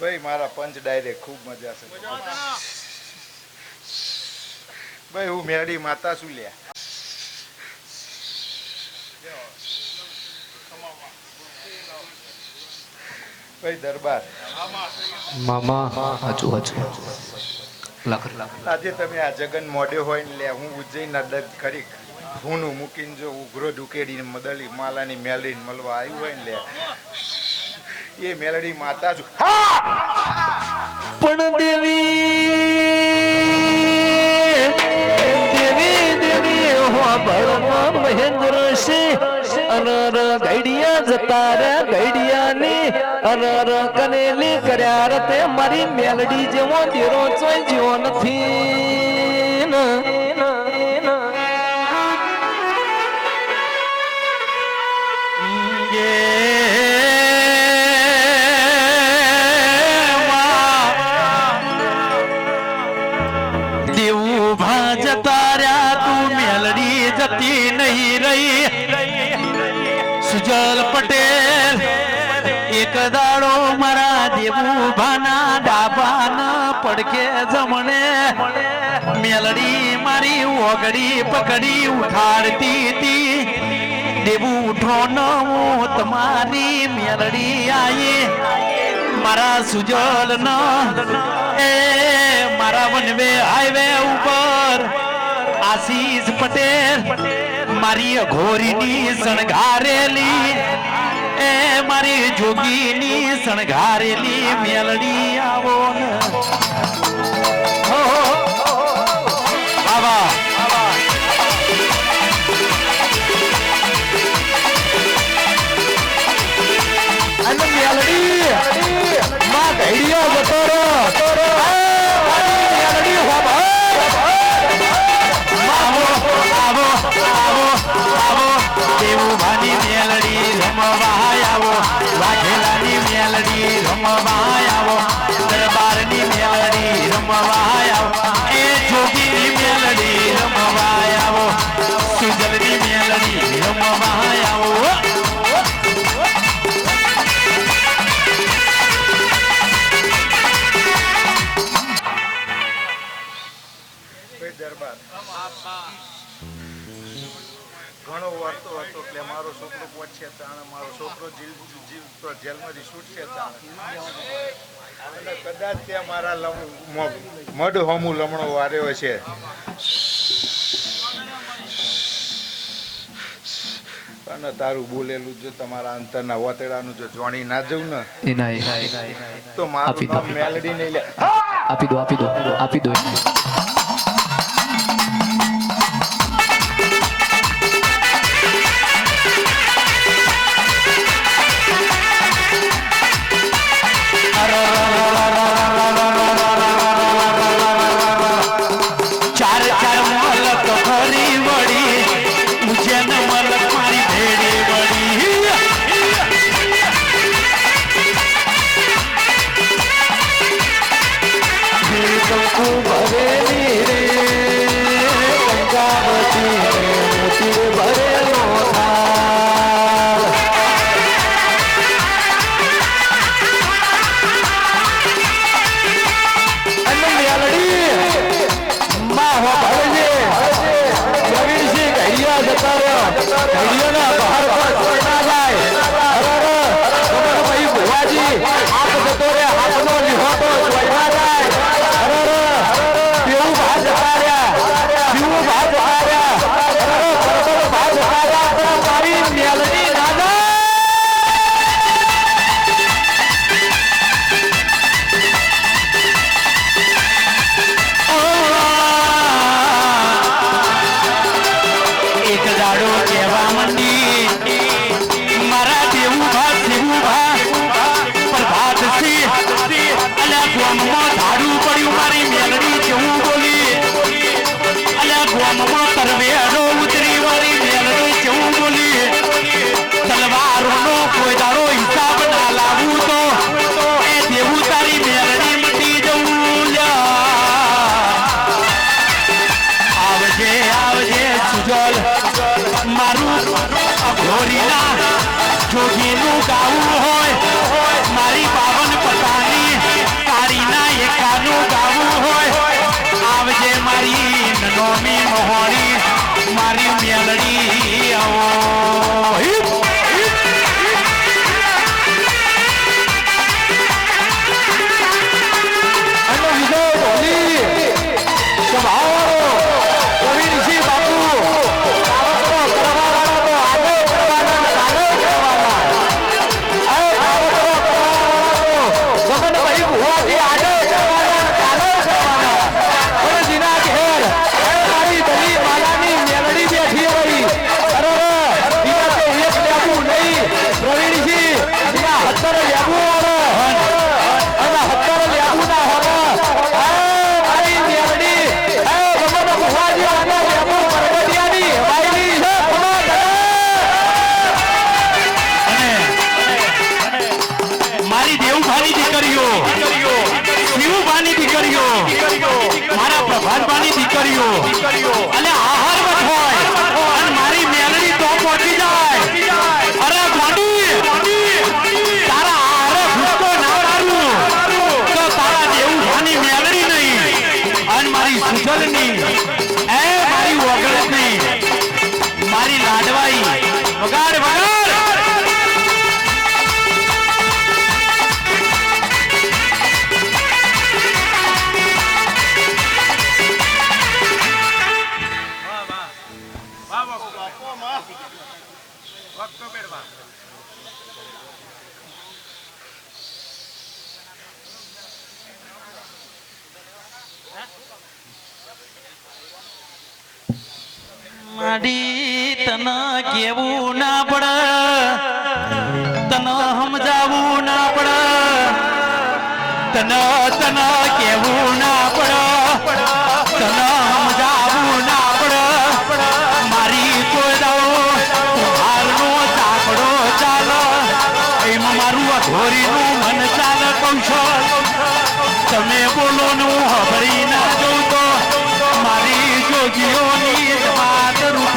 ભાઈ મારા પંચ ડાયરેક્ટ ખૂબ મજા છે. ભાઈ હું મેળી માતા શું લ્યા. ભાઈ દરબાર. મામા હાચું હાચું આજે તમે આ જગન મોડ્યો હોય ને લે હું ઉજ્જૈન દર્દ ખરી ભૂનું મૂકીને જો ઉઘરો ઢુકેડીને મદલી માલાની મેલડીને મળવા આવ્યું હોય ને લે એ મેલડી માતા છું. પણ દેવી હોબળમાં મહેન્દ્ર સિંહ, અનર ગઈડિયા જતા રે ગઈડિયાની અનર કનેલી કર્યા રે તે મારી મેલડી જેવો દેરો ચોઈ જ્યો નથી. પટેલ. એક દાડો મારા દેવું ભાના ડાબાના પડકે જમણે. મેલડી મારી ઓગડી પકડી ઉઠાડતી હતી. દેવું ઉઠો ન હું તમારી મેલડી આયે. મારા સુજલ ન એ મારા વનવે હાઈવે ઉપર. આશીષ પટેલ મારી ઘોરીની શણગારેલી એ મારી જોગીની શણગારેલી મેલડી આવો જેલમાંથી છૂટશે કદાચ તે મારા મઢ હોમું લમણો વાર્યો છે. અને તારું બોલેલું જો તમારા અંતરના વતેડાનું જો જોણી ના જવું ને એના એના તો મારું મેલડી નહીં લે. આપી દો આપી દો આપી દો. लड़ी आओ કેવું ના પડે? તને સમજાવું ના પડે? તને તને કેવું ના પડે? તને સમજાવું ના પડે? મારી કોઈ દાવો હાલનો ચાકડો ચાલ? એમાં મારું અઘોરીનું મન ચાલે કૌશલ તમે બોલો નું હબરી ના જોતો મારી જોગીઓની વાત રૂપ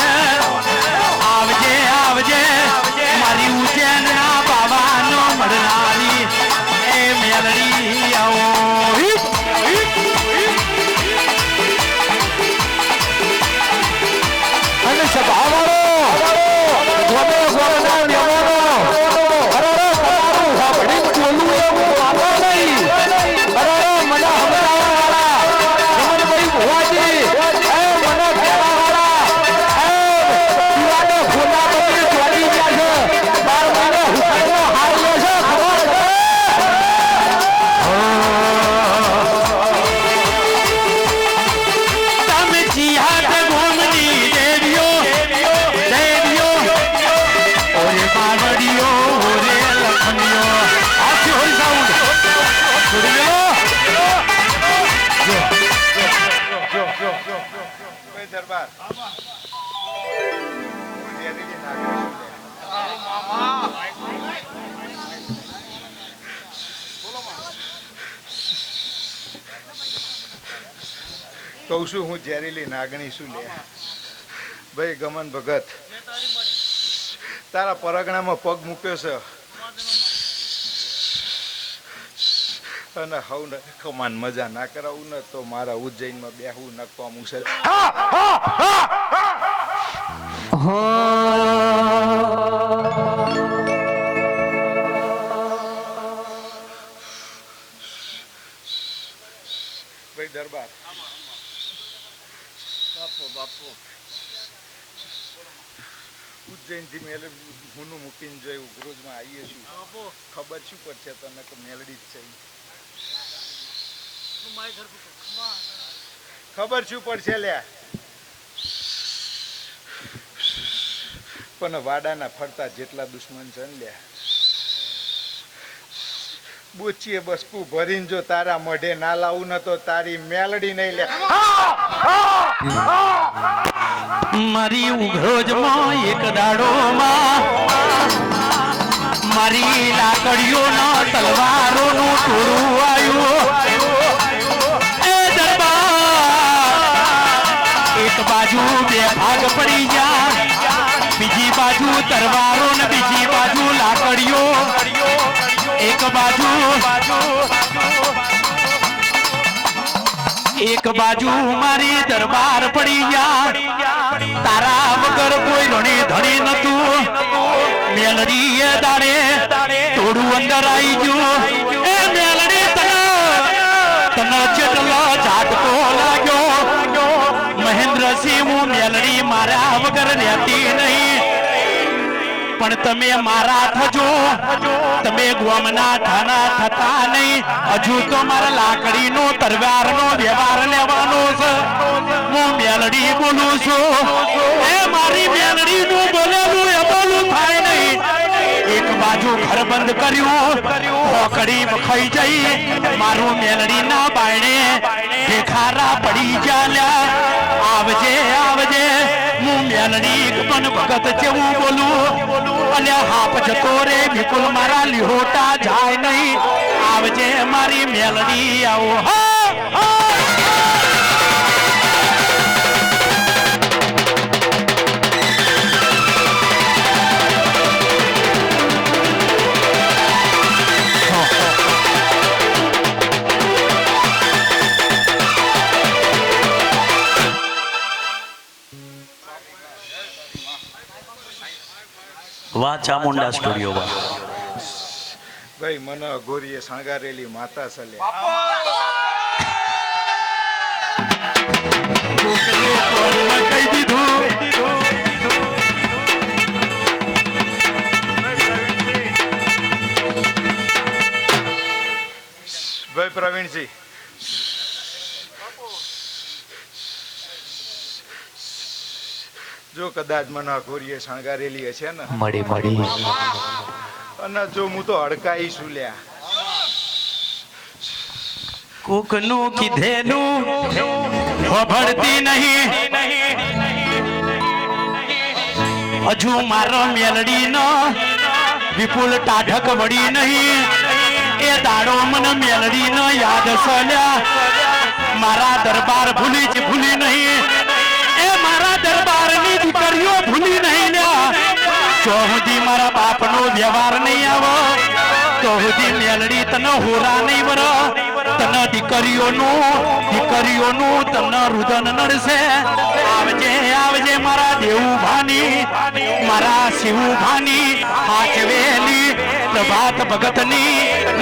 ઝેરીલી નાગણી શું લે? ભાઈ, ગમન ભગત. તારા પરગણામાં પગ મૂક્યો છે. અને હવ ને, કમાન મજા ના કરાવું ને તો મારા ઉજ્જૈનમાં બેહવું નકવાનું છે ભાઈ મેલે હુંનું મૂકીને જોયું ગુરુજમાં આવીએ છું ખબર શું પડશે તને કે મેલડી જ છે ખબર શું પડશે લ્યા પણ વાડાના ફરતા જેટલા દુશ્મન છે ને લ્યા બુચીએ બસકું ભરીને જો તારા મઢે ના લાવું ન તો તારી મેલડી નહીં લે. મારી ઉઘરોજમાં એક દાડોમાં, મારી લાકડીઓના તલવારોનું ટોળું આવ્યું. એક બાજુ બે ભાગ પડી ગયા, બીજી બાજુ તલવારો ને બીજી બાજુ લાકડીઓ, એક બાજુ એક બાજુ મારી દરબાર પડી ગયા તારા વગર કોઈ ધણી ધણી નતું. મેલડી એ દાડે થોડું અંદર આવી ગયું. એ મેલડી તને તને જેટલો ઝાટકો લાગ્યો. મહેન્દ્રસિંહ હું મેલડી મારા વગર રહેતી નહીં. પણ તમે મારા થજો. તમે ગોમના ઠાના થતા નહીં. હજુ તો મારા લાકડીનો તરવારનો વ્યવહાર લેવાનો છે. હું મેલડી બોલું છું. એ મારી મેલડીનું બોલેલું એ બોલું થાય નહીં. એક બાજુ ઘર બંધ કર્યું. હોકડી વખાઈ જઈ. મારું મેલડી ના બાયણે ભેખારા પડી ચાલ્યા આવજે આવજે. હું મેલડી પણ ભગત જેવું બોલું. અલ્યા હાપ જતો રે, વિપુલ મારા લીહોટા જાય નહીં. આવજે મારી મેલડી, આવો. હા વાહ ચામુંડા સ્ટુડિયો વાહ. ભાઈ મને અઘોરીએ શણગારેલી માતા સલે. ભાઈ પ્રવીણસિંહ જો કદાચ મને અઘોરીએ શણગારેલી હશે ને. મળી મળી. અને જો હું તો અડકાઈ છું લ્યા. કોકનું કીધેલું ભળતી નહીં. હજુ મારો મેલડી નો વિપુલ ટાઢક વળી નહીં. એ દાડો મને મેલડી નો યાદ સલ્યા મારા દરબાર ભૂલી જ દીકરીઓ ભૂલી નહીં લ્યા જો સુધી મારા બાપનો વ્યવહાર નહીં આવો, તો મેલડી તને હોરા નહીં વરો. તને દીકરીઓનું દીકરીઓનું તને રુદન નડશે. આવજે આવજે મારા દેવુભાની, મારા શિવભાની હાચવેલી પ્રભાત ભગતની,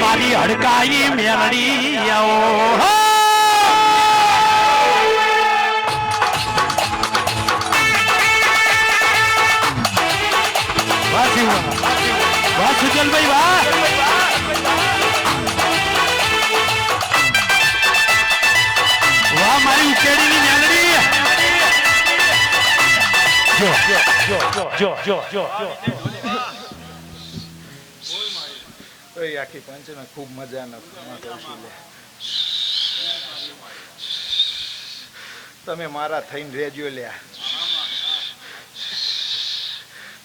મારી હડકાઈ મેલડી આવો. જો જો જો જો તો એ આખી પંચને ખૂબ મજાના તમે મારા થઈને રેજો લ્યા.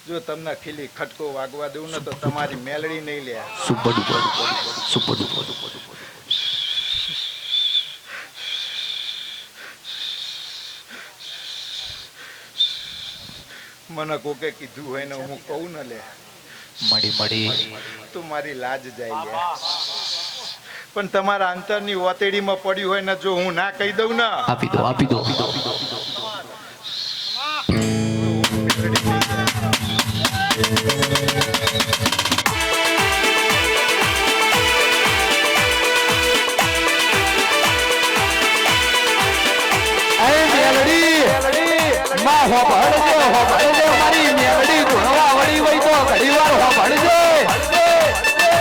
જો તમને ખીલી ખટકો વાગવા દઉં ને તો તમારી મેલડી નહીં લ્યા. Super duper super duper. મને કોકે કીધું હોય ને હું કહું ને લે. મળી મળી. તો મારી લાજ જાય પણ તમારા અંતરની ઓતેડીમાં પડ્યું હોય ને જો હું ના કહી દઉં ને? આપી દો આપી દો. માં મેલડી ગુણવા તો ઘડીવાર હોભળજે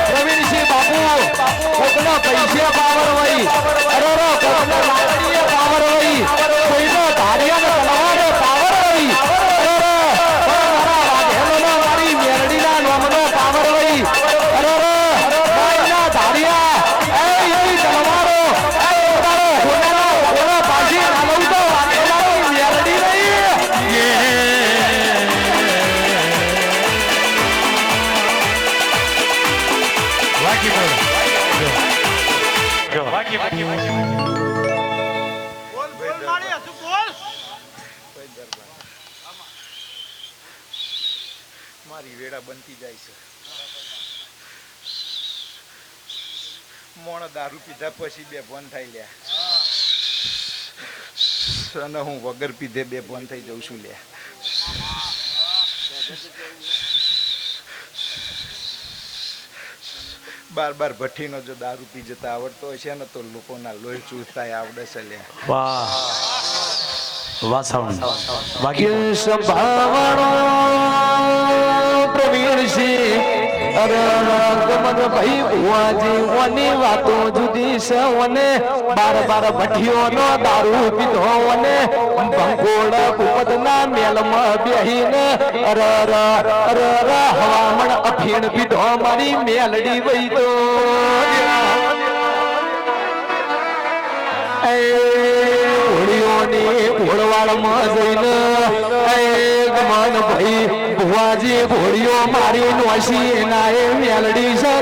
પ્રવીણસિંહ બાપુ કોકના પૈસે પાવર વઈ મારી વેળા બનતી જાય છે. મોણ દારૂ પીધા પછી બે ભોન થઈ લ્યા. અને હું વગર પીધે બે ભોન થઈ જઉં છું લ્યા. બાર બાર ભઠ્ઠીનો જો દારૂ પી જતા આવડતો હોય છે ને તો લોકોના લોહી ચૂસતા આવડે છે લે વાહ. વાહ સાઉન્ડ વાકી કે સંભાવણો અરે ગમન ભાઈ ભુવાજી ઓની વાતો જુદી છે ઓને. બાર બાર ભઠ્ઠીઓનો દારૂ પીધો ઓને. ભંગોળ ઉપદના મેલમાં બેહીને. અરે અરે અરે હવામણ અફીણ પીધો મારી મેલડી વઈ તો. એ ઘોડીઓની ઘોડવાળમાં જઈને. ગમન ભાઈ ભુવાજી ઘોડીઓ મારી નોશી ના એ મેલડી છે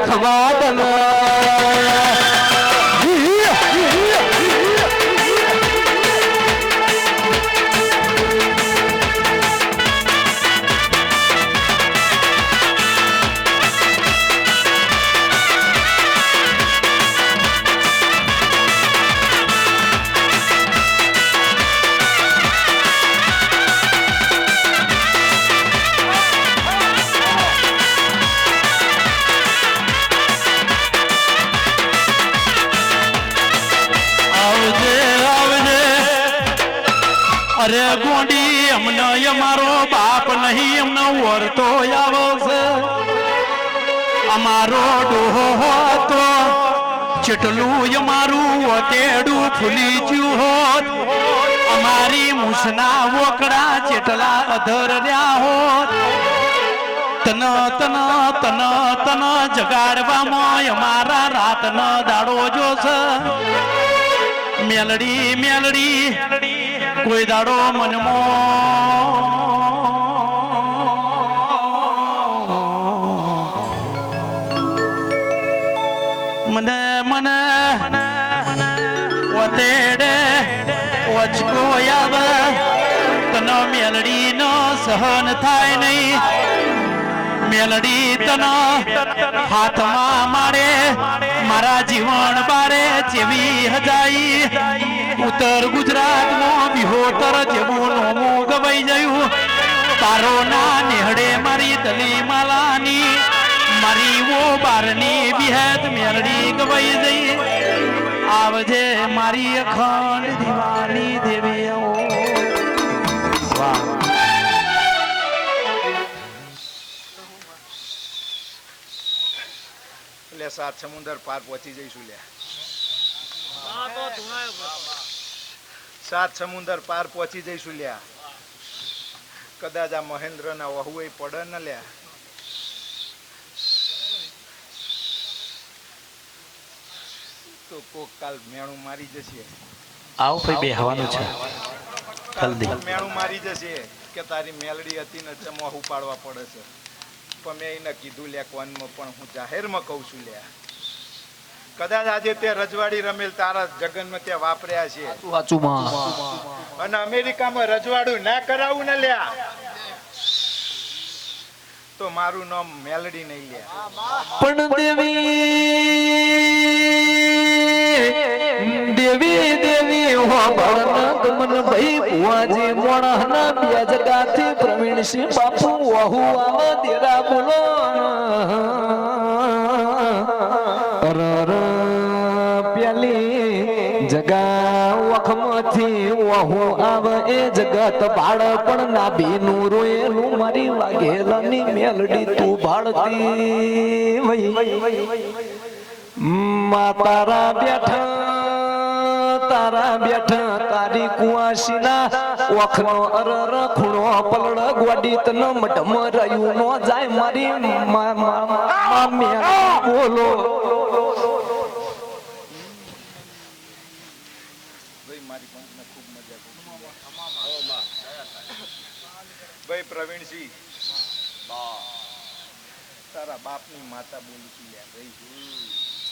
ગોંડી, અમને અમારો બાપ નહીં, અમને વરતો આવો છે. અમારો ડોહો હતો ચટલું અમારું વટેડું ફૂલી ગયું હોત, અમારી મૂસના વોકડા ચેટલા અધર રહ્યા હોત. તન તન તન તન જગાડવામાં અમારા રાતનો દાડો જોશે. મેલડી મેલડી કોઈ દાડો મનમો. મને મને વતેડે વચકો યાદ. તનો મેલડી નો સહન થાય નહીં. મેલડી તનો હાથમાં મારે, મારા જીવન બારે જેવી હજાઈ. ઉત્તર ગુજરાતમાં બિહોતર જેવું નોમું ગવાઈ ગયું. તારો ના નેહડે મારી દલી માલાની મારી વો બારની બિહેત મેલડી ગવાઈ જઈ આવજે મારી અખંડ દિવાની દેવી. સાત સમુદ્ર પાર પહોંચી જઈશું લ્યા. સાત સમુદ્ર પાર પહોંચી જઈશું લ્યા. કદાચ આ મહેન્દ્ર ના વહુ પડે ને લ્યા. તો કોક કાલ મેણું મારી જશે. આવો ભાઈ બે હવાનું છે. જલ્દી. મેણું મારી જશે કે તારી મેલડી હતી ને ચમવા ઉપાડવા પડે છે. પણ મેં એને કીધું લે કોનમાં પણ હું જાહેરમાં કહું છું લે કદાચ આજે તે રજવાડી રમેલ તારા જગનમાં ત્યાં વાપર્યા છે. અને અમેરિકામાં રજવાડું ના કરાવું ને લ્યા. તો મારું નામ મેલડી નહીં લ્યા. પણ દેવી દેવી દેવી હો ભવનાથ, મન ભઈ કુવાજી મોણહના બે જગાથી પ્રવીણસિંહ બાપુ, વહુ આવ દેરા બોલો. અર અર જગા વખમાંથી વહુ આવ એ જગત ભાડ પણ ના બીનું રોયેલું, મારી વાઘેલાની મેલડી તું ભાડતી વઈ મા બેઠા તારા બેઠા તારી કુવાસીના ઓખનો અરર ખૂણો પલડ ગોડી તન મઢમ રહ્યું નો જાય મારી મા મા મા મેલડી બોલો. ભાઈ પ્રવીણસિંહ તારા બાપની માતા બોલું લ્યા ભાઈ.